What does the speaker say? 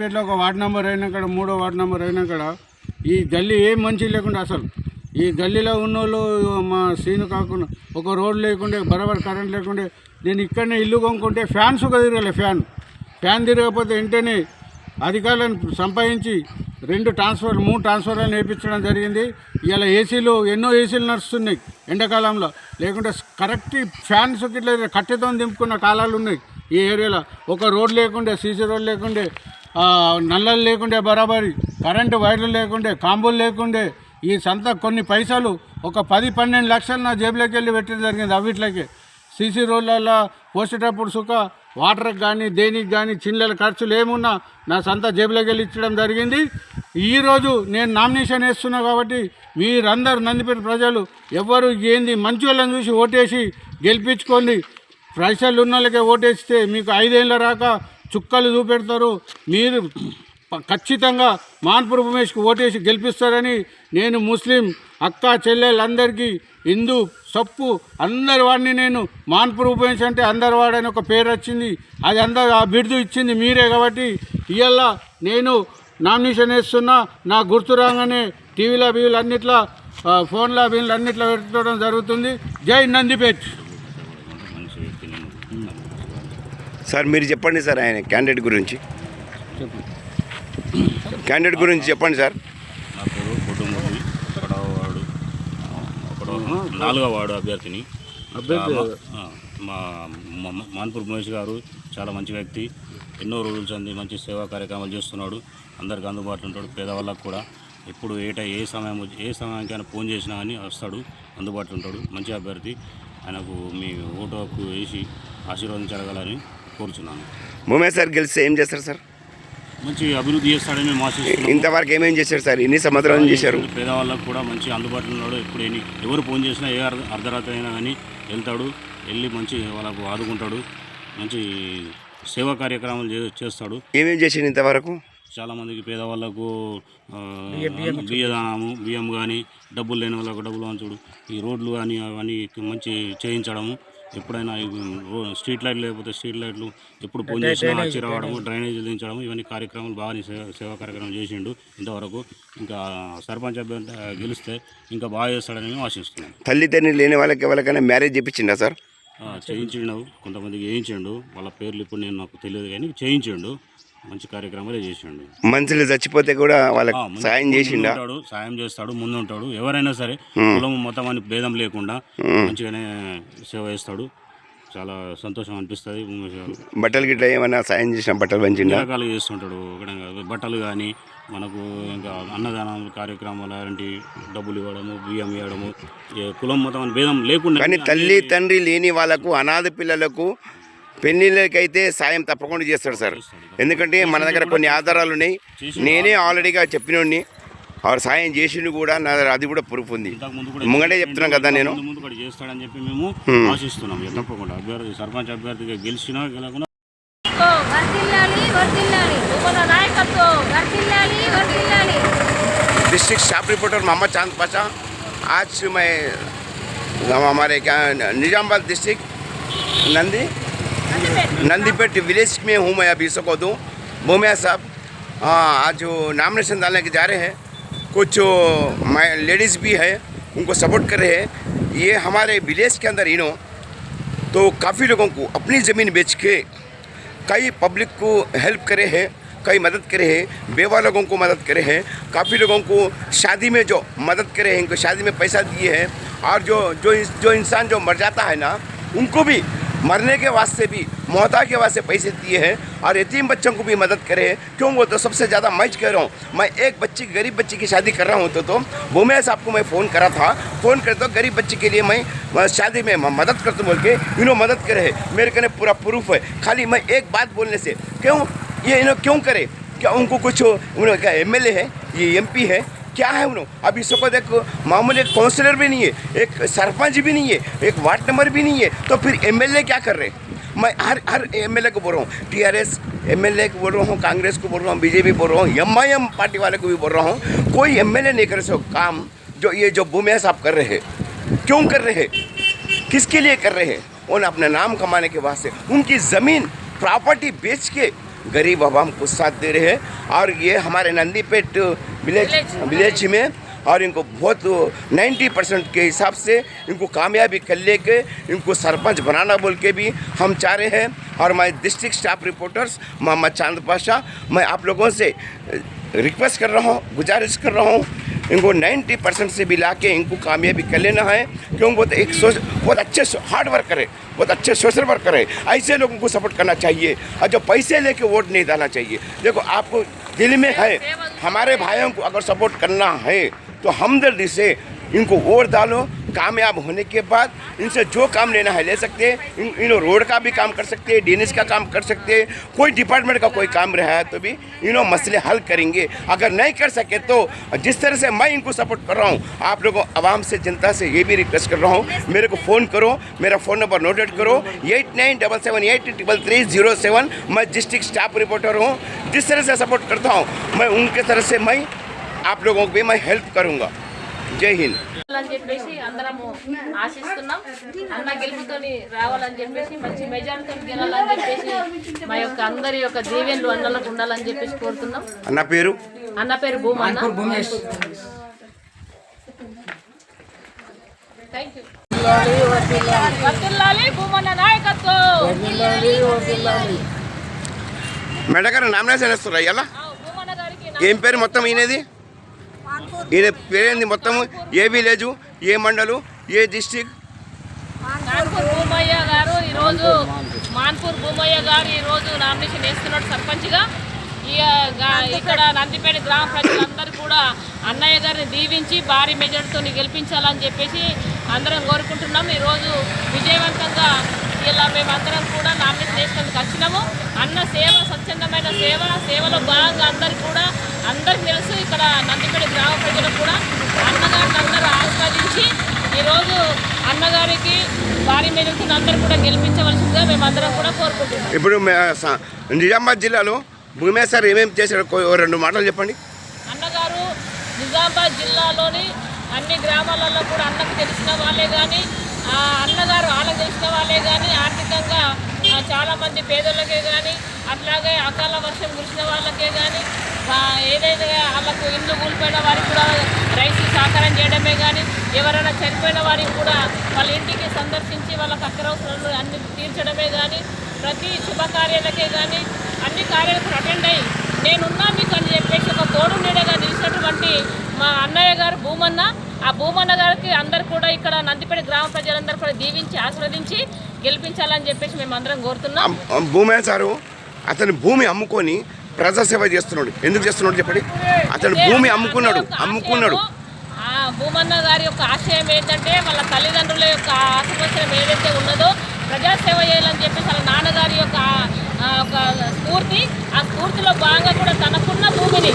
సిద్దిపేటలో ఒక ward number అయినా మూడో వార్డు నెంబర్ అయినా ఈ గల్లీ ఏం మంచి లేకుండా అసలు. ఈ గల్లీలో ఉన్నోళ్ళు మా సీను కాకుండా ఒక రోడ్ లేకుండే బరాబర్ కరెంట్ లేకుండే నేను ఇక్కడనే ఇల్లు కొనుక్కుంటే ఫ్యాన్స్ ఒక తిరగలే ఫ్యాన్. ఫ్యాన్ తిరగకపోతే వెంటనే అధికారులను సంపాదించి రెండు ట్రాన్స్ఫర్ మూడు ట్రాన్స్ఫర్లను వేయించడం జరిగింది. ఇలా ఏసీలు ఎన్నో ఏసీలు నడుస్తున్నాయి ఎండాకాలంలో. లేకుంటే కరెక్ట్ ఫ్యాన్స్ ఇట్లా కట్టెతో దింపుకున్న కాలాలు ఉన్నాయి ఈ ఏరియాలో. ఒక రోడ్ లేకుండే సీసీ రోడ్ లేకుండే నల్లలు లేకుండే బరాబరి కరెంటు వైర్లు లేకుండే కాంబులు లేకుండే ఈ సంత కొన్ని పైసలు ఒక పది పన్నెండు లక్షలు నా జేబులోకి వెళ్ళి పెట్టడం జరిగింది అవిట్లకి సీసీ రోడ్లలో పోసేటప్పుడు సుఖ వాటర్కి కానీ దేనికి కానీ చిన్నల ఖర్చులు ఏమున్నా నా సంత జేబులోకి వెళ్ళి ఇచ్చడం జరిగింది. ఈరోజు నేను నామినేషన్ వేస్తున్నా కాబట్టి మీరందరూ నందిపేట ప్రజలు ఎవ్వరు ఏంది మంచి వాళ్ళని చూసి ఓటేసి గెలిపించుకోండి. పైసలు ఉన్న వాళ్ళకే ఓటేస్తే మీకు ఐదేళ్ళ రాక చుక్కలు చూపెడతారు. మీరు ఖచ్చితంగా మాన్పూర్ ఉమేష్కి ఓటేసి గెలిపిస్తారని నేను ముస్లిం అక్క చెల్లెళ్ళందరికీ హిందూ సప్పు అందరి వాడిని నేను మాన్పూర్ ఉమేష్ అంటే అందరి వాడని ఒక పేరు వచ్చింది. అది అందరు ఆ బిరుదు ఇచ్చింది మీరే కాబట్టి ఇవాళ నేను నామినేషన్ వేస్తున్నా. నా గుర్తు రాగానే టీవీలో బీవీలు అన్నిట్లో ఫోన్లో వీళ్ళు అన్నిట్లో పెట్టడం జరుగుతుంది. జై నందిపేట్. సార్ మీరు చెప్పండి సార్ ఆయన క్యాండిడేట్ గురించి. క్యాండిడేట్ గురించి చెప్పండి సార్. నా పేరు బొడ్డుమూర్తి ఒకటవ వార్డు. అభ్యర్థిని. మా మాన్పూర్ మహేష్ గారు చాలా మంచి వ్యక్తి. ఎన్నో రోజుల సంది మంచి సేవా కార్యక్రమాలు చేస్తున్నాడు. అందరికి అందుబాటులో ఉంటాడు పేదవాళ్ళకు కూడా. ఎప్పుడు ఏ టై ఏ సమయం ఏ సమయానికైనా ఫోన్ చేసినా కానీ వస్తాడు అందుబాటులో ఉంటాడు. మంచి అభ్యర్థి. ఆయనకు మీ ఓటు హక్కు వేసి ఆశీర్వదించగలని కోరుచున్నాను. భూమే సార్ గెలిస్తే ఏం చేస్తారు సార్? మంచి అభివృద్ధి చేస్తాడని మేము ఆశిస్తున్నాము. ఇంతవరకు ఏమేం చేశారు సార్? ఇన్ని సంవత్సరాలు చేశారు? పేదవాళ్ళకు కూడా మంచి అందుబాటులో ఉన్నాడు. ఎప్పుడు ఎన్ని ఎవరు ఫోన్ చేసినా ఏ అర్ధ అర్ధరాత్రి అయినా కానీ వెళ్తాడు వెళ్ళి మంచి వాళ్ళకు ఆదుకుంటాడు మంచి సేవా కార్యక్రమాలు చేస్తాడు. ఏమేం చేసిండు ఇంతవరకు? చాలామందికి పేదవాళ్ళకు బియ్యదానము బియ్యం కానీ డబ్బులు లేని వాళ్ళకు డబ్బులు పంచుడు ఈ రోడ్లు కానీ అవన్నీ మంచి చేయించడము ఎప్పుడైనా స్ట్రీట్ లైట్లు లేకపోతే స్ట్రీట్ లైట్లు ఎప్పుడు ఫోన్ చేసినా వచ్చి రావడము డ్రైనేజీలు దించడం ఇవన్నీ కార్యక్రమాలు బాగా సేవ సేవా కార్యక్రమం చేసిండు ఇంతవరకు. ఇంకా సర్పంచ్ అభ్యర్థి గెలిస్తే ఇంకా బాగా చేస్తాడని మేము ఆశిస్తున్నాం. తల్లి తండ్రి లేని వాళ్ళకి ఎవరికైనా మ్యారేజ్ చెప్పించిండా సార్? ఆ, చేయించిండు. కొంతమందికి వేయించిండు వాళ్ళ పేర్లు ఇప్పుడు నేను నాకు తెలియదు కానీ చేయించిండు. మంచి కార్యక్రమాలే చేసిండు. మనుషులు చచ్చిపోతే కూడా వాళ్ళకి సాయం చేసిండా? ఉంటాడు సాయం చేస్తాడు ముందు ఉంటాడు ఎవరైనా సరే కులం మొత్తం అని భేదం లేకుండా మంచిగానే సేవ చేస్తాడు. చాలా సంతోషం అనిపిస్తుంది. బట్టలు గిట్ల ఏమైనా సాయం చేసిన బట్టలు పంచిండా? రకాలుగా చేస్తుంటాడు. ఒకటే బట్టలు కానీ మనకు ఇంకా అన్నదానం కార్యక్రమాలు అలాంటి డబ్బులు ఇవ్వడము బియ్యం ఇవ్వడము కులం మొత్తం అని భేదం లేకుండా కానీ తల్లి తండ్రి లేని వాళ్ళకు అనాథ పిల్లలకు పెళ్ళిళ్ళకైతే సాయం తప్పకుండా చేస్తాడు సార్ ఎందుకంటే మన దగ్గర కొన్ని ఆధారాలు ఉన్నాయి నేనే ఆల్రెడీగా చెప్పినోడిని ఆవిడ సాయం చేసిండు కూడా నా దగ్గర అది కూడా ప్రూఫ్ ఉంది ఇంతకు ముందు కూడా ముంగటే చెప్తున్నాను కదా నేను ముందు ముందు కూడా చేస్తాడని చెప్పి మేము ఆశిస్తున్నాం ఇక తప్పకుండా అభ్యర్థి సర్పంచ్ అభ్యర్థిగా గెలిచినా గెలకుండా ఓ, వర్ధిల్లాలి వర్ధిల్లాలి మన నాయకత్వం వర్ధిల్లాలి వర్ధిల్లాలి डिस्ट्रिक्ट स्टाफ रिपोर्टर मोहम्मद चांद पाशा आज मैं हमारे क्या निजामाबाद डिस्ट्रिक्ट नंदी नंदीपेट विलेज में हूँ मैं अभी इसको दूँ। भूमिया साहब हाँ, आज जो नामिनेशन डालने के जा रहे हैं कुछ लेडीज़ भी है उनको सपोर्ट कर रहे हैं। ये हमारे विलेज के अंदर इनो तो काफ़ी लोगों को अपनी ज़मीन बेच के कई पब्लिक को हेल्प करे हैं कई मदद करे हैं बेवा लोगों को मदद करे हैं। काफ़ी लोगों को शादी में जो मदद करे हैं इनको शादी में पैसा दिए हैं। और जो जो जो इंसान जो मर जाता है ना उनको भी मरने के वास्ते भी मोहता के वास्ते पैसे दिए हैं और यतीम बच्चों को भी मदद करे हैं। क्यों? वो तो सबसे ज़्यादा मैं कह रहा हूँ, मैं एक बच्ची, गरीब बच्ची की शादी कर रहा हूँ तो तो भूमिया साहब को मैं फ़ोन करा था। फ़ोन कर तो गरीब बच्ची के लिए मैं शादी में मदद करता हूँ बोल के, इन्हों मदद करे है। मेरे कहने पूरा प्रूफ है। खाली मैं एक बात बोलने से, क्यों? ये इन्हों क्यों करे? क्या उनको कुछ एम है, ये एमपी है क्या है उन्होंने अब देखो, मामूली एक काउंसलर भी नहीं है, एक सरपंच भी नहीं है, एक वार्ड नंबर भी नहीं है तो फिर एमएलए क्या कर रहे हैं? मैं हर हर एमएलए को बोल रहा हूँ टी आर टीआरएस एमएलए को बोल रहा हूँ, कांग्रेस को बोल रहा हूँ बीजेपी बोल रहा हूँ एम आई एम पार्टी वाले को भी बोल रहा हूँ, कोई एमएलए नहीं कर सो काम जो ये जो भूमिया साहब कर रहे हैं। क्यों कर रहे हैं? किसके लिए कर रहे हैं? उन्हें अपना नाम कमाने के वास्ते, उनकी ज़मीन प्रॉपर्टी बेच के गरीब अब हमको साथ दे रहे हैं। और ये हमारे नंदीपेट विलेज विलेज में। और इनको बहुत 90 परसेंट के हिसाब से इनको कामयाबी कर ले के इनको सरपंच बनाना बोल के भी हम चाह रहे हैं। और मैं डिस्ट्रिक्ट स्टाफ रिपोर्टर्स मोहम्मद चाँद पाशा मैं आप लोगों से रिक्वेस्ट कर रहा हूँ गुजारिश कर रहा हूँ इनको 90 परसेंट से भी ला के इनको कामयाबी कर लेना है। क्योंकि बहुत एक सोच, बहुत अच्छे हार्ड वर्कर है बहुत अच्छे सोशल वर्कर है ऐसे लोगों को सपोर्ट करना चाहिए। और जो पैसे लेके वोट नहीं डालना चाहिए। देखो, आपको दिल में है, हमारे भाइयों को अगर सपोर्ट करना है तो हमदर्दी से इनको वोट डालो। कामयाब होने के बाद इनसे जो काम लेना है ले सकते हैं। इन, इन रोड का भी काम कर सकते हैं डीएनएस का काम कर सकते हैं। कोई डिपार्टमेंट का कोई काम रहा है तो भी इन्हों मसले हल करेंगे। अगर नहीं कर सके तो जिस तरह से मैं इनको सपोर्ट कर रहा हूँ आप लोगों आवाम से जनता से ये भी रिक्वेस्ट कर रहा हूँ मेरे को फ़ोन करो मेरा फ़ोन नंबर नोटेड करो। Eight nine double seven eight triple three zero seven मैं डिस्ट्रिक्ट स्टाफ रिपोर्टर हूँ। जिस तरह से सपोर्ट करता हूँ मैं उनके तरह से मैं आप लोगों को भी मैं हेल्प करूँगा। జై హింద్. అని చెప్పేసి అందరము ఆశిస్తున్నాం. అన్న గెలుపుతోని రావాలని చెప్పేసి మంచి గెలాలని చెప్పేసి మా యొక్క అందరి యొక్క దీవెన్లు అన్నలకు ఉండాలని చెప్పేసి కోరుతున్నాం. అన్న పేరు? అన్న పేరు భూమన్న. థ్యాంక్ నామినేషన్ ఏం పేరు మొత్తం ఈయనది? ఈయన పేరేంది మొత్తం? ఏ విలేజు? ఏ మండలు? ఏ డిస్టిక్ మాన్పూర్ భూమయ్య గారు ఈరోజు మాన్పూర్ భూమయ్య గారు ఈరోజు నామినేషన్ వేస్తున్నాడు సర్పంచ్గా. ఈ ఇక్కడ నందిపేట గ్రామ ప్రజలందరూ కూడా అన్నయ్య గారిని దీవించి భారీ మెజార్టీతో గెలిపించాలని చెప్పేసి అందరం కోరుకుంటున్నాం. ఈరోజు విజయవంతంగా ఇలా మేమందరం కూడా నామినేషన్ వేసినందుకు వచ్చినాము. అన్న సేవ స్వచ్ఛందమైన సేవ సేవలో భాగంగా అందరు కూడా అందరికి తెలుసు ఇక్కడ నందిపేట గ్రామ ప్రజలకు కూడా అన్నగారిని అందరూ ఆస్వాదించి ఈరోజు అన్నగారికి భారీ మెజార్టీని అందరూ కూడా గెలిపించవలసిందిగా మేమందరం కూడా కోరుకుంటున్నాం. ఇప్పుడు నిజామాబాద్ జిల్లాలో భూమే సార్ ఏమేమి చేశారో రెండు మాటలు చెప్పండి. అన్నగారు నిజామాబాద్ జిల్లాలోని అన్ని గ్రామాలలో కూడా అన్నకు తెలిసిన వాళ్ళే కానీ ఆ అన్నగారు వాళ్ళకి తెలిసిన వాళ్ళే కానీ ఆర్థికంగా చాలామంది పేదలకే కానీ అట్లాగే అకాల వర్షం కురిసిన వాళ్ళకే కానీ ఏదైతే వాళ్ళకు ఇల్లు కూలిపోయిన వారికి కూడా రైతు సహకారం చేయడమే కానీ ఎవరైనా చనిపోయిన వారికి కూడా వాళ్ళ ఇంటికి సందర్శించి వాళ్ళ అక్కరవసరాలు అన్ని తీర్చడమే కానీ ప్రతి శుభకార్యాలకే కానీ అన్ని కార్యాలకు అటెండ్ అయ్యి నేనున్నా మీకు అని చెప్పేసి ఒక తోడు నీడగా నిలిచినటువంటి మా అన్నయ్య గారు భూమన్న ఆ భూమన్న గారికి అందరు కూడా ఇక్కడ నందిపేట గ్రామ ప్రజలందరూ కూడా దీవించి ఆస్వాదించి గెలిపించాలని చెప్పేసి మేము అందరం కోరుతున్నాం భూమే సారు అతని భూమి అమ్ముకొని ప్రజాసేవ చేస్తున్నాడు. ఎందుకు చేస్తున్నాడు చెప్పండి? అతను భూమి అమ్ముకున్నాడు అమ్ముకున్నాడు. భూమన్న గారి యొక్క ఆశయం ఏంటంటే వాళ్ళ తల్లిదండ్రుల యొక్క ఆశపత్రం ఏదైతే ఉన్నదో ప్రజాసేవ చేయాలని చెప్పేసి వాళ్ళ నాన్నగారి యొక్క ఒక స్ఫూర్తి ఆ స్ఫూర్తిలో భాగంగా కూడా తనకున్న భూమిని